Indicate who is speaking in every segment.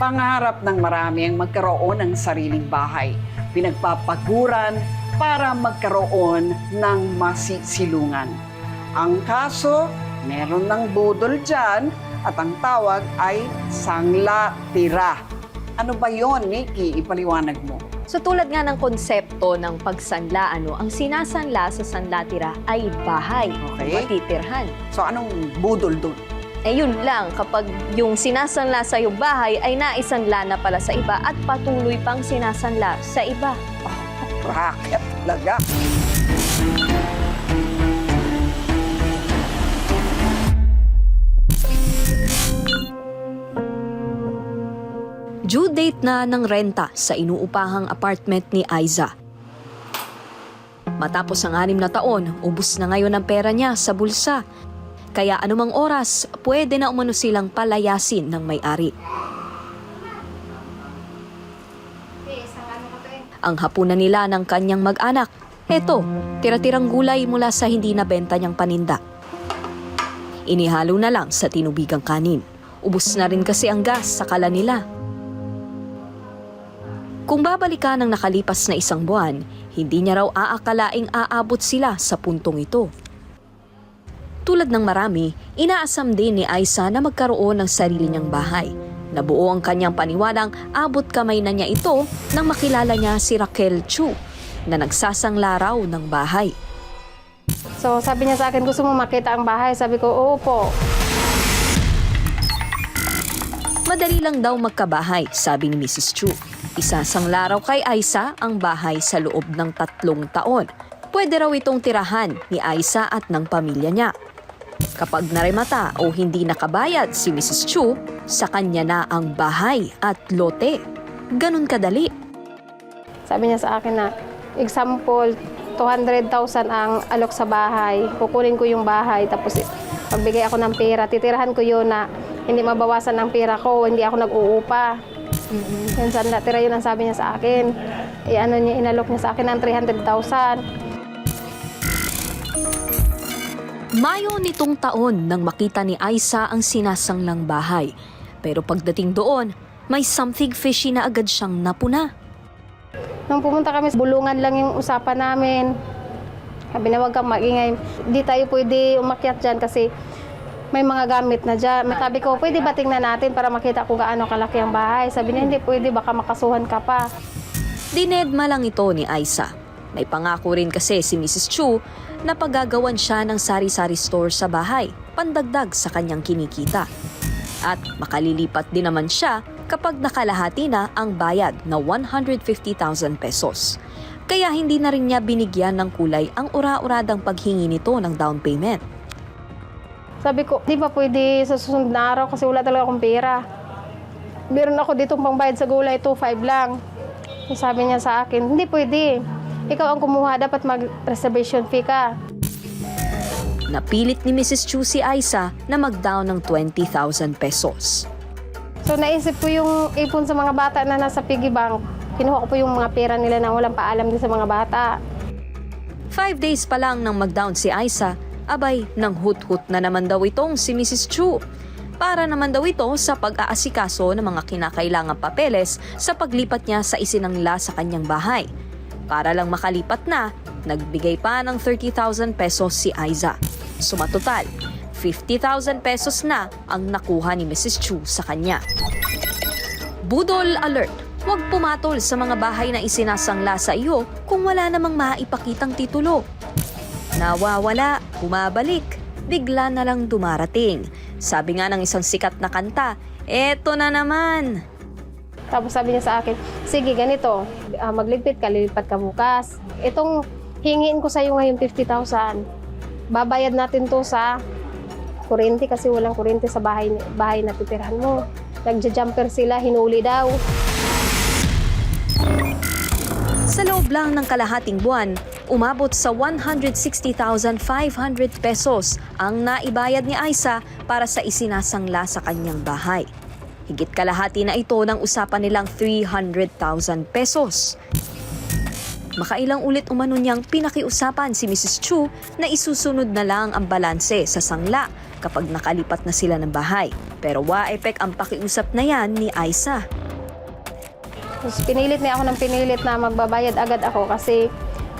Speaker 1: Pangarap ng marami ang magkaroon ng sariling bahay. Pinagpapaguran para magkaroon ng masisilungan. Ang kaso, meron ng budol dyan at ang tawag ay sangla tira. Ano ba yon, Nikki? Ipaliwanag mo.
Speaker 2: So tulad nga ng konsepto ng pagsanla, ano, ang sinasanla sa sanlatira ay bahay,
Speaker 1: Okay.
Speaker 2: matitirhan.
Speaker 1: So anong budol doon?
Speaker 2: Eh yun lang, kapag yung sinasanla sa iyong bahay ay naisanla na pala sa iba at patuloy pang sinasanla sa iba.
Speaker 1: Racket talaga.
Speaker 2: Due date na ng renta sa inuupahang apartment ni Aiza. Matapos ang anim na taon, ubus na ngayon ang pera niya sa bulsa. Kaya anumang oras, pwede na umano silang palayasin ng may-ari. Ang hapunan nila ng kanyang mag-anak. Eto, tira-tirang gulay mula sa hindi nabenta niyang paninda. Inihalo na lang sa tinubigang kanin. Ubus na rin kasi ang gas sa kala nila. Kung babalikan ng nakalipas na isang buwan, hindi niya raw aakalaing aabot sila sa puntong ito. Tulad ng marami, inaasam din ni Aisa na magkaroon ng sarili niyang bahay. Nabuo ang kanyang paniwalang abot kamay na niya ito nang makilala niya si Raquel Chu na nagsasangla raw ng bahay.
Speaker 3: So sabi niya sa akin, gusto mo makita ang bahay? Sabi ko, oo po.
Speaker 2: Madali lang daw magkabahay, sabi ni Mrs. Chu. Isasangla raw kay Aisa ang bahay sa loob ng tatlong taon. Pwede raw itong tirahan ni Aisa at ng pamilya niya. Kapag naremata o hindi nakabayad si Mrs. Chu, sa kanya na ang bahay at lote. Ganun kadali.
Speaker 3: Sabi niya sa akin na, example, 200,000 ang alok sa bahay. Kukunin ko yung bahay, tapos pagbigay ako ng pera, titirahan ko yun na hindi mabawasan ng pera ko, hindi ako nag-uupa. Yan saan natira yun ang sabi niya sa akin. Eh, ano niya, inalok niya sa akin ng 300,000.
Speaker 2: Mayo nitong taon nang makita ni Aisa ang sinasanglang bahay. Pero pagdating doon, may something fishy na agad siyang napuna.
Speaker 3: Nung pumunta kami, bulungan lang yung usapan namin. Sabi na huwag kang maingay. Di tayo pwede umakyat dyan kasi may mga gamit na dyan. Sabi ko, pwede ba tingnan natin para makita kung gaano kalaki ang bahay? Sabi niya, hindi pwede, baka makasuhan ka pa.
Speaker 2: Dinedma lang ito ni Aisa. May pangako rin kasi si Mrs. Chu na paggagawan siya ng sari-sari store sa bahay, pandagdag sa kanyang kinikita. At makalilipat din naman siya kapag nakalahati na ang bayad na 150,000 pesos. Kaya hindi na rin niya binigyan ng kulay ang ura-uradang paghingi nito ng down payment.
Speaker 3: Sabi ko, di ba pwede sa susunod na araw kasi wala talaga akong pera. Meron ako dito pangbayad sa gulay, 2.5 lang. Sabi niya sa akin, hindi pwede. Ikaw ang kumuha, dapat mag-reservation fee ka.
Speaker 2: Napilit ni Mrs. Chu si Aisa na mag-down ng 20,000 pesos.
Speaker 3: So naisip ko yung ipon sa mga bata na nasa piggy bank. Kinuha ko po yung mga pera nila na walang paalam din sa mga bata.
Speaker 2: Five days pa lang nang mag-down si Aisa, abay, nang hut-hut na naman daw itong si Mrs. Chu. Para naman daw ito sa pag-aasikaso ng mga kinakailangang papeles sa paglipat niya sa isinangla sa kanyang bahay. Para lang makalipat na, nagbigay pa ng 30,000 pesos si Aiza. Sumatotal, 50,000 pesos na ang nakuha ni Mrs. Chu sa kanya. Budol alert! Huwag pumatol sa mga bahay na isinasangla sa iyo kung wala namang maipakitang titulo. Nawawala, bumabalik, bigla na lang dumarating. Sabi nga ng isang sikat na kanta, eto na naman.
Speaker 3: Tapos sabi niya sa akin, sige ganito, ah, magligpit ka, lilipat ka bukas. Itong hingiin ko sa iyo ngayon 50,000. Babayad natin to sa kuryente kasi walang kuryente sa bahay, bahay na titirhan mo. Nagja-jumper sila, hinuli daw.
Speaker 2: Sa loob lang ng kalahating buwan, umabot sa 160,500 pesos ang naibayad ni Aisa para sa isinasangla sa kanyang bahay. Higit kalahati na ito ng usapan nilang 300,000 pesos. Makailang ulit umano niyang pinakiusapan si Mrs. Chu na isusunod na lang ang balanse sa sangla kapag nakalipat na sila ng bahay. Pero wa-epek ang pakiusap na yan ni Aisa.
Speaker 3: Tapos pinilit niya ako ng pinilit na magbabayad agad ako kasi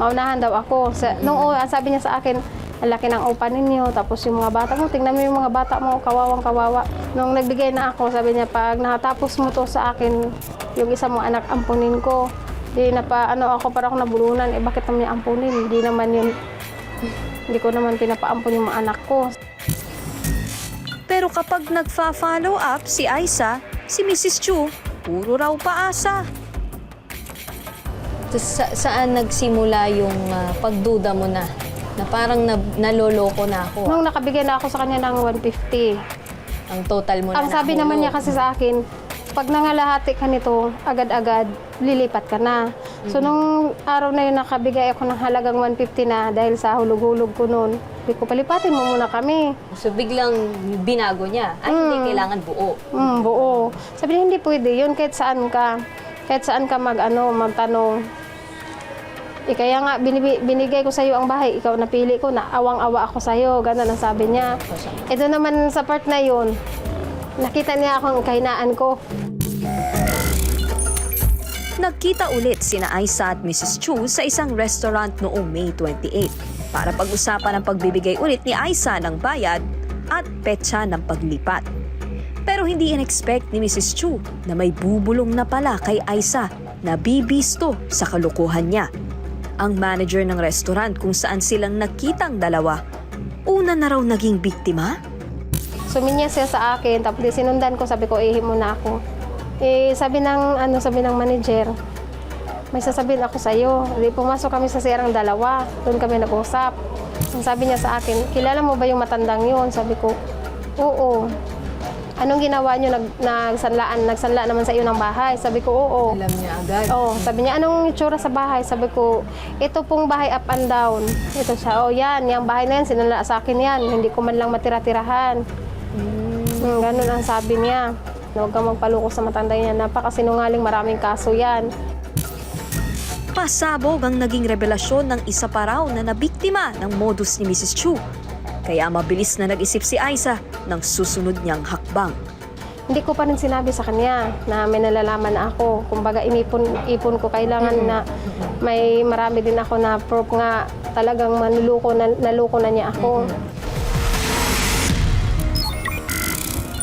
Speaker 3: maunahan daw ako. Sa, nung una, sabi niya sa akin, ang laki ng upa ninyo, tapos yung mga bata mo, tingnan mo yung mga bata mo, kawawang kawawa. Nung nagbigay na ako, sabi niya, pag nakatapos mo to sa akin, yung isa mong anak, ampunin ko. Di na pa, ano ako, para ako nabulunan, eh bakit naman niya ampunin? Hindi naman yun, hindi ko naman pinapaampun yung mga anak ko.
Speaker 2: Pero kapag nagfa-follow up si Aisa, si Mrs. Chu, puro raw paasa.
Speaker 4: Sa- saan nagsimula yung ah, pagduda mo na? Na parang na, naloloko na ako.
Speaker 3: Nung nakabigay na ako sa kanya ng 150,
Speaker 4: Ang total mo na
Speaker 3: Ang sabi naman niya kasi sa akin, pag nangalahati ka nito, agad-agad, lilipat ka na. So, nung araw na yun, nakabigay ako ng halagang 150 na dahil sa hulog-hulog ko noon. Sabi ko, palipatin mo muna kami.
Speaker 4: So biglang binago niya. Ay, hindi
Speaker 3: Mm.
Speaker 4: kailangan buo.
Speaker 3: Mm, buo. Sabi niya, hindi pwede yun kahit saan ka. Kahit saan ka mag, ano, magtanong. Eh, kaya nga, binigay ko sa'yo ang bahay. Ikaw napili ko, na awang-awa ako sa'yo. Ganun ang sabi niya. Ito naman sa part na yun, nakita niya akong kahinaan ko.
Speaker 2: Nagkita ulit sina Aisa at Mrs. Chu sa isang restaurant noong May 28 para pag-usapan ang pagbibigay ulit ni Aisa ng bayad at petsa ng paglipat. Pero hindi in-expect ni Mrs. Chu na may bubulong na pala kay Aisa na bibisto sa kalukuhan niya. Ang manager ng restaurant kung saan silang nakitang dalawa, una na raw naging biktima?
Speaker 3: Suminya siya sa akin, tapos sinundan ko, sabi ko, ihi muna ako. Eh, sabi ng, ano, sabi ng manager, may sasabihin ako sa iyo. Di pumasok kami sa sirang dalawa, doon kami nag-usap. Ang sabi niya sa akin, kilala mo ba yung matandang yun? Sabi ko, oo. Anong ginawa niyo? Nag, nagsanlaan, nagsanla naman sa iyo ng bahay? Sabi ko, oo.
Speaker 4: Alam niya agad.
Speaker 3: Oh, sabi niya, anong itsura sa bahay? Sabi ko, ito pong bahay up and down. Ito siya, oh yan, yung bahay na yan, sinala sa akin yan. Hindi ko man lang matira-tirahan. Hmm, ganun ang sabi niya. Huwag kang magpaloko sa matanda niya. Napakasinungaling, maraming kaso yan.
Speaker 2: Pasabog ang naging revelasyon ng isa pa raw na nabiktima ng modus ni Mrs. Chu. Kaya mabilis na nag-isip si Aisa ng susunod niyang hakbang.
Speaker 3: Hindi ko pa rin sinabi sa kanya na may nalalaman na ako. Kumbaga, inipon ipon ko. Kailangan na may marami din ako na proof nga talagang manluluko na, naluko na niya ako.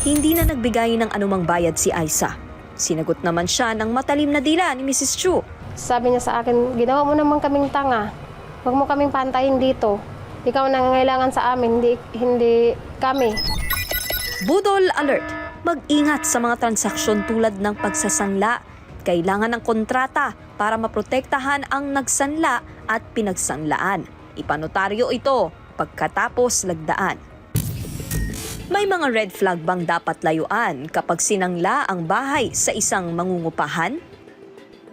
Speaker 2: Hindi na nagbigay ng anumang bayad si Aisa. Sinagot naman siya ng matalim na dila ni Mrs. Chu.
Speaker 3: Sabi niya sa akin, ginawa mo naman kaming tanga. Huwag mo kaming pantayin dito. Ikaw ang nangangailangan sa amin, hindi, hindi kami.
Speaker 2: Budol alert! Mag-ingat sa mga transaksyon tulad ng pagsasangla. Kailangan ng kontrata para maprotektahan ang nagsanla at pinagsanlaan. Ipanotaryo ito pagkatapos lagdaan. May mga red flag bang dapat layuan kapag sinangla ang bahay sa isang mangungupahan?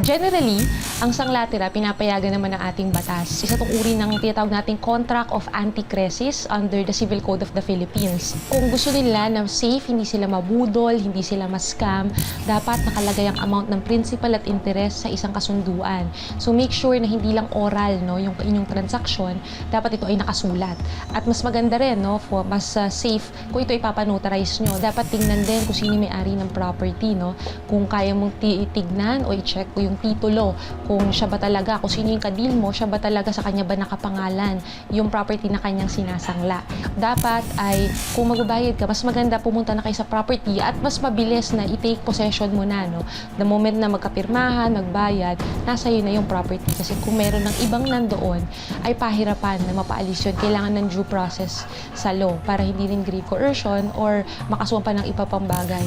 Speaker 5: Generally, ang sanglatira pinapayagan naman ng ating batas. Isa itong uri ng tinatawag nating Contract of Anti-Crisis under the Civil Code of the Philippines. Kung gusto nila na safe, hindi sila mabudol, hindi sila ma-scam, dapat nakalagay ang amount ng principal at interest sa isang kasunduan. So make sure na hindi lang oral no, yung inyong transaction, dapat ito ay nakasulat. At mas maganda rin, no, for mas uh, safe kung ito ipapanotarize nyo. Dapat tingnan din kung sino may-ari ng property, no? Kung kaya mong titignan o i-check ko yung titulo, kung siya ba talaga, kung sino yung kadil mo, siya ba talaga sa kanya ba nakapangalan yung property na kanyang sinasangla. Dapat ay, kung magbabayad ka, mas maganda pumunta na kayo sa property at mas mabilis na i-take possession mo na, no? The moment na magkapirmahan, magbayad, nasa iyo na yung property. Kasi kung meron ng ibang nandoon, ay pahirapan na mapaalis yun. Kailangan ng due process sa law para hindi rin grave coercion or makasuhan pa ng iba pang bagay.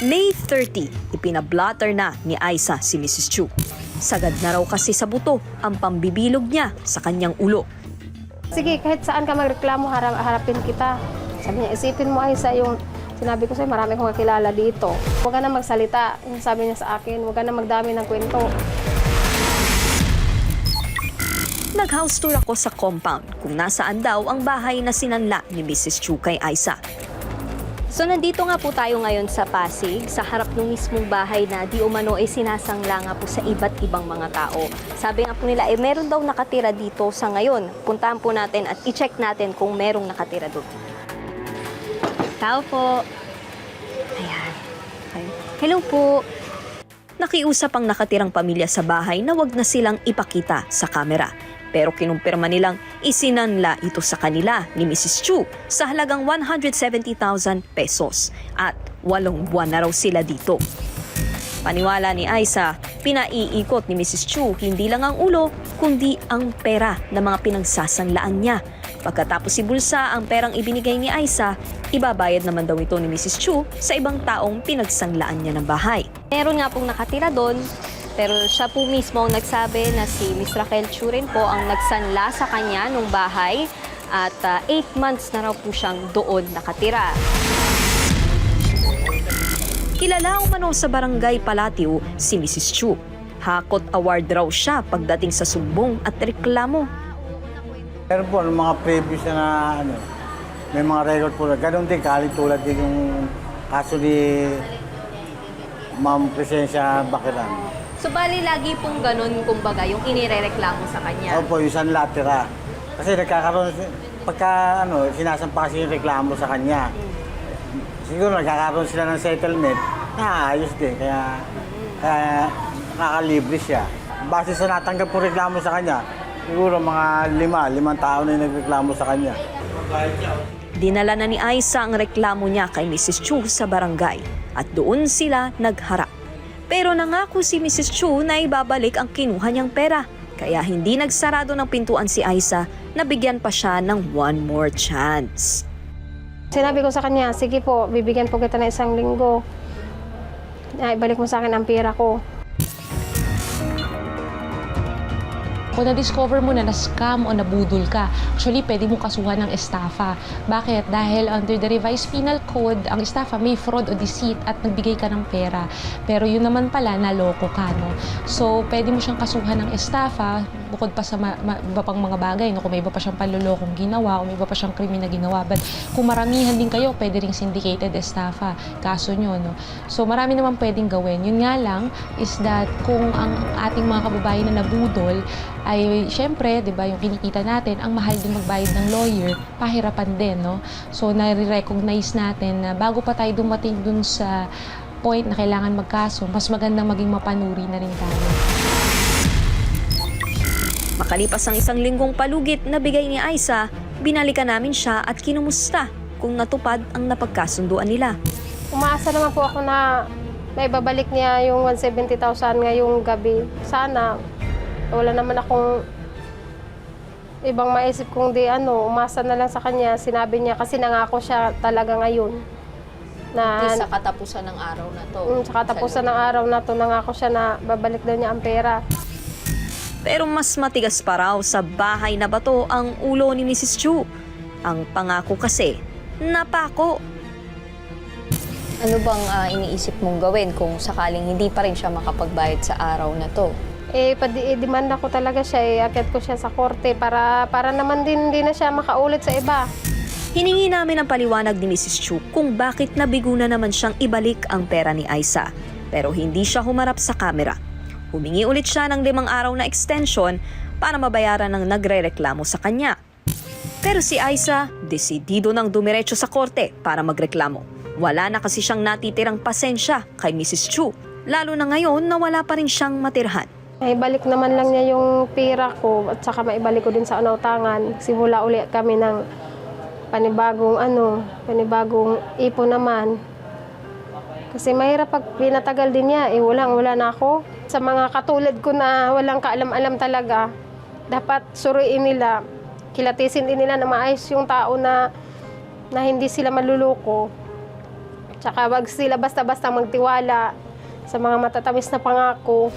Speaker 2: May 30, ipinablatter na ni Aisa si Mrs. Chu. Sagad na raw kasi sa buto ang pambibilog niya sa kanyang ulo.
Speaker 3: Sige, kahit saan ka magreklamo, harap, harapin kita. Sabi niya, isipin mo ay sa yung sinabi ko sa'yo, marami kong kakilala dito. Huwag ka na magsalita. Yung sabi niya sa akin, huwag ka na magdami ng kwento.
Speaker 2: Nag-house tour ako sa compound kung nasaan daw ang bahay na sinanla ni Mrs. Chu kay Aisa.
Speaker 4: So nandito nga po tayo ngayon sa Pasig, sa harap ng mismong bahay na di umano ay sinasangla nga po sa iba't ibang mga tao. Sabi nga po nila, eh meron daw nakatira dito sa ngayon. Puntahan po natin at i-check natin kung merong nakatira doon. Tao po. Ayan. Okay. Hello po.
Speaker 2: Nakiusap ang nakatirang pamilya sa bahay na wag na silang ipakita sa kamera. Pero kinumpirma nilang isinanla ito sa kanila ni Mrs. Chu sa halagang 170,000 pesos at walong buwan na raw sila dito. Paniwala ni Aisa, pinaiikot ni Mrs. Chu hindi lang ang ulo kundi ang pera na mga pinagsasanlaan niya. Pagkatapos si Bulsa ang perang ibinigay ni Aisa, ibabayad naman daw ito ni Mrs. Chu sa ibang taong pinagsanlaan niya ng bahay.
Speaker 4: Meron nga pong nakatira doon, pero siya po mismo ang nagsabi na si Miss Raquel Chu rin po ang nagsanla sa kanya nung bahay at 8 months na raw po siyang doon nakatira.
Speaker 2: Kilala umano sa barangay Palatio si Mrs. Chu. Hakot award raw siya pagdating sa sumbong at reklamo.
Speaker 6: Meron po ng mga previous na ano, may mga record po na ganun din, kalit tulad din yung kaso ni Ma'am Presensya Bakiran.
Speaker 4: So bali lagi pong ganun kumbaga yung inirereklamo sa kanya.
Speaker 6: Opo, yung San Latira. Kasi nagkakaroon, pagka ano, sinasampa kasi yung reklamo sa kanya. Siguro nagkakaroon sila ng settlement, naayos din, kaya, kaya nakakalibre siya. Base sa natanggap po reklamo sa kanya, siguro mga lima, limang tao na yung nagreklamo sa kanya.
Speaker 2: Dinala na ni Aisa ang reklamo niya kay Mrs. Chu sa barangay at doon sila nagharap. Pero nangako si Mrs. Chu na ibabalik ang kinuha niyang pera. Kaya hindi nagsarado ng pintuan si Aisa na bigyan pa siya ng one more chance.
Speaker 3: Sinabi ko sa kanya, sige po, bibigyan po kita ng isang linggo. Ay, balik mo sa akin ang pera ko.
Speaker 5: Kung na-discover mo na na-scam o nabudol ka, actually, pwede mo kasuhan ng estafa. Bakit? Dahil under the revised penal code, ang estafa may fraud o deceit at nagbigay ka ng pera. Pero yun naman pala, naloko ka, no? So, pwede mo siyang kasuhan ng estafa, bukod pa sa ma- ma- iba pang mga bagay, no? Kung may iba pa siyang panlulokong ginawa o may iba pa siyang krimen na ginawa. But kung maramihan din kayo, pwede ring syndicated estafa, kaso nyo, no? So, marami naman pwedeng gawin. Yun nga lang is that kung ang ating mga kababayan na nabudol ay syempre, 'di ba, yung kinikita natin, ang mahal din magbayad ng lawyer, pahirapan din, no? So nare-recognize natin na bago pa tayo dumating dun sa point na kailangan magkaso, mas magandang maging mapanuri na rin tayo.
Speaker 2: Makalipas ang isang linggong palugit na bigay ni Aisa, binalikan namin siya at kinumusta kung natupad ang napagkasunduan nila.
Speaker 3: Umaasa naman po ako na may babalik niya yung 170,000 ngayong gabi. Sana, wala naman akong ibang maisip kung di ano, umasa na lang sa kanya. Sinabi niya kasi nangako siya talaga ngayon. Na,
Speaker 4: sa katapusan ng araw na to.
Speaker 3: Mm, sa katapusan ng araw na to, nangako siya na babalik daw niya ang pera.
Speaker 2: Pero mas matigas pa raw sa bahay na bato ang ulo ni Mrs. Chu. Ang pangako kasi, napako.
Speaker 4: Ano bang ah, iniisip mong gawin kung sakaling hindi pa rin siya makapagbayad sa araw na to?
Speaker 3: Eh, padi, eh, demanda ko talaga siya, eh, akit ko siya sa korte para, para naman din, hindi na siya makaulit sa iba.
Speaker 2: Hiningi namin ang paliwanag ni Mrs. Chu kung bakit nabigo na naman siyang ibalik ang pera ni Aisa. Pero hindi siya humarap sa kamera. Humingi ulit siya ng limang araw na extension para mabayaran ng nagre-reklamo sa kanya. Pero si Aisa, desidido nang dumiretso sa korte para magreklamo. Wala na kasi siyang natitirang pasensya kay Mrs. Chu, lalo na ngayon na wala pa rin siyang matirhan.
Speaker 3: Maibalik naman lang niya yung pera ko at saka maibalik ko din sa unautangan. Simula uli kami ng panibagong ano, panibagong ipon naman. Kasi mahirap pag pinatagal din niya, eh walang wala na ako. Sa mga katulad ko na walang kaalam-alam talaga, dapat suriin nila, kilatisin din nila na maayos yung tao na, na hindi sila maluloko. Tsaka wag sila basta-basta magtiwala sa mga matatamis na pangako.